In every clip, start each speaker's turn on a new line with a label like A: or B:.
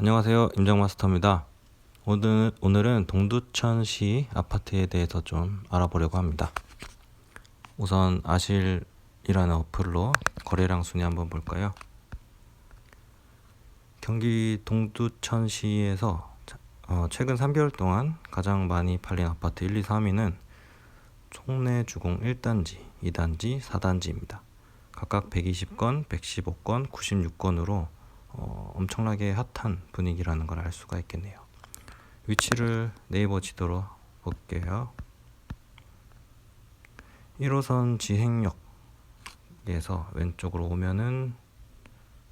A: 안녕하세요. 임장마스터입니다. 오늘, 오늘은 동두천시 아파트에 대해서 좀 알아보려고 합니다. 우선 아실이라는 어플로 거래량 순위 한번 볼까요? 경기 동두천시에서 자- 어, 최근 3개월 동안 가장 많이 팔린 아파트 1, 2, 3위는 송내주공 1단지, 2단지, 4단지입니다. 각각 120건, 115건, 96건으로 어, 엄청나게 핫한 분위기라는 걸 알 수가 있겠네요. 위치를 네이버 지도로 볼게요. 1호선 지행역에서 왼쪽으로 오면은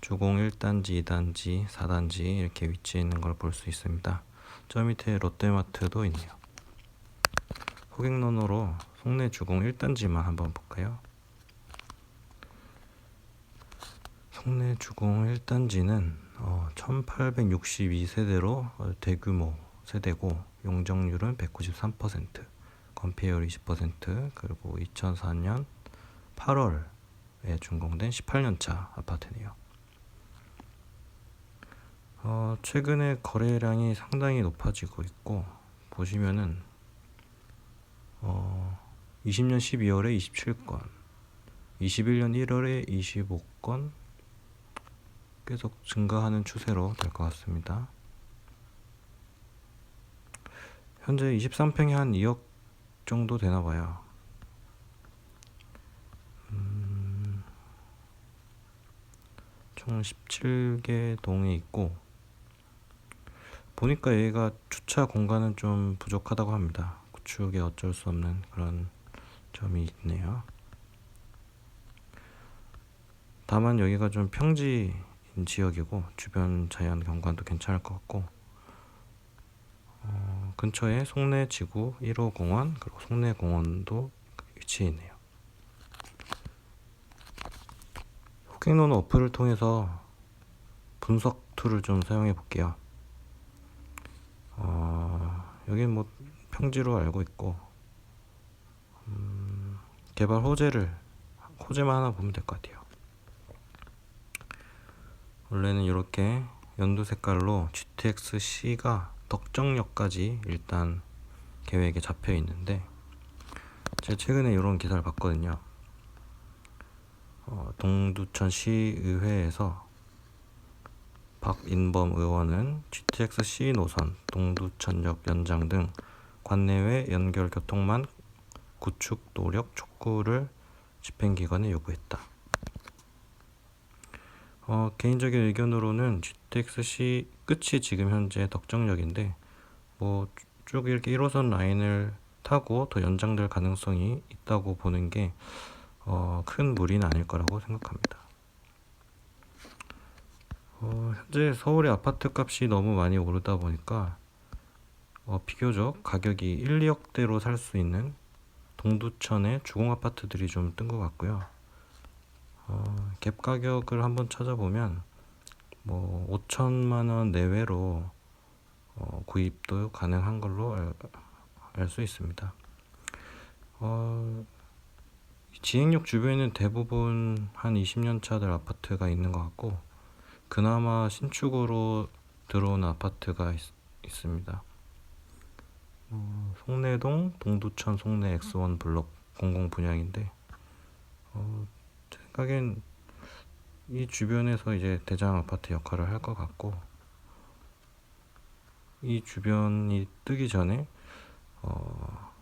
A: 주공 1단지, 2단지, 4단지 이렇게 위치해 있는 걸 볼 수 있습니다. 저 밑에 롯데마트도 있네요. 호객논으로 송내 주공 1단지만 한번 볼까요? 송내 주공 1단지는 어, 1862세대로 어, 대규모 세대고 용적률은 193%, 건폐율 20% 그리고 2004년 8월에 준공된 18년차 아파트네요. 어, 최근에 거래량이 상당히 높아지고 있고 보시면은 어, 20년 12월에 27건, 21년 1월에 25건 계속 증가하는 추세로 될 것 같습니다. 현재 23평이 한 2억 정도 되나 봐요. 음, 총 17개 동이 있고 보니까 얘가 주차 공간은 좀 부족하다고 합니다. 구축에 어쩔 수 없는 그런 점이 있네요. 다만 여기가 좀 평지인 지역이고 주변 자연 경관도 괜찮을 것 같고 어, 근처에 송내지구 1호 공원 그리고 송내공원도 위치해 있네요. 호객논 어플을 통해서 분석 툴을 좀 사용해 볼게요. 어, 여긴 뭐 평지로 알고 있고 음, 개발 호재를 호재만 하나 보면 될 것 같아요. 원래는 이렇게 연두 색깔로 GTX-C가 덕정역까지 일단 계획에 잡혀 있는데 제가 최근에 이런 기사를 봤거든요. 어, 동두천 시의회에서 박인범 의원은 GTX-C 노선, 동두천역 연장 등 관내외 연결 교통망 구축 노력 촉구를 집행기관에 요구했다. 어, 개인적인 의견으로는 GTX-C 끝이 지금 현재 덕정역인데 뭐 쭉 이렇게 1호선 라인을 타고 더 연장될 가능성이 있다고 보는 게 어, 큰 무리는 아닐 거라고 생각합니다. 어, 현재 서울의 아파트 값이 너무 많이 오르다 보니까 어, 비교적 가격이 1, 2억대로 살 수 있는 동두천의 주공 아파트들이 좀 뜬 것 같고요. 어, 갭 가격을 한번 찾아보면 뭐 5천만 원 내외로 어, 구입도 가능한 걸로 알수 있습니다. 어, 지행역 주변에는 대부분 한 20년 차들 아파트가 있는 것 같고 그나마 신축으로 들어온 아파트가 있, 습니다 어, 송내동 동두천 송내 X1 블록 공공 분양인데 어, 제 생각엔 이 주변에서 이제 대장 아파트 역할을 할 것 같고 이 주변이 뜨기 전에 어,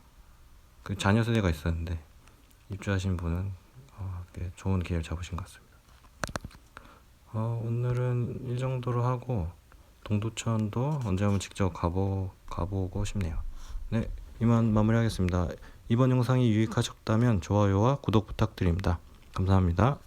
A: 그 자녀 세대가 있었는데 입주하신 분은 어, 꽤 좋은 기회를 잡으신 것 같습니다. 어, 오늘은 이 정도로 하고 동두천도 언제 한번 직접 가보, 가보고 싶네요. 네, 이만 마무리하겠습니다. 이번 영상이 유익하셨다면 좋아요와 구독 부탁드립니다. 감사합니다.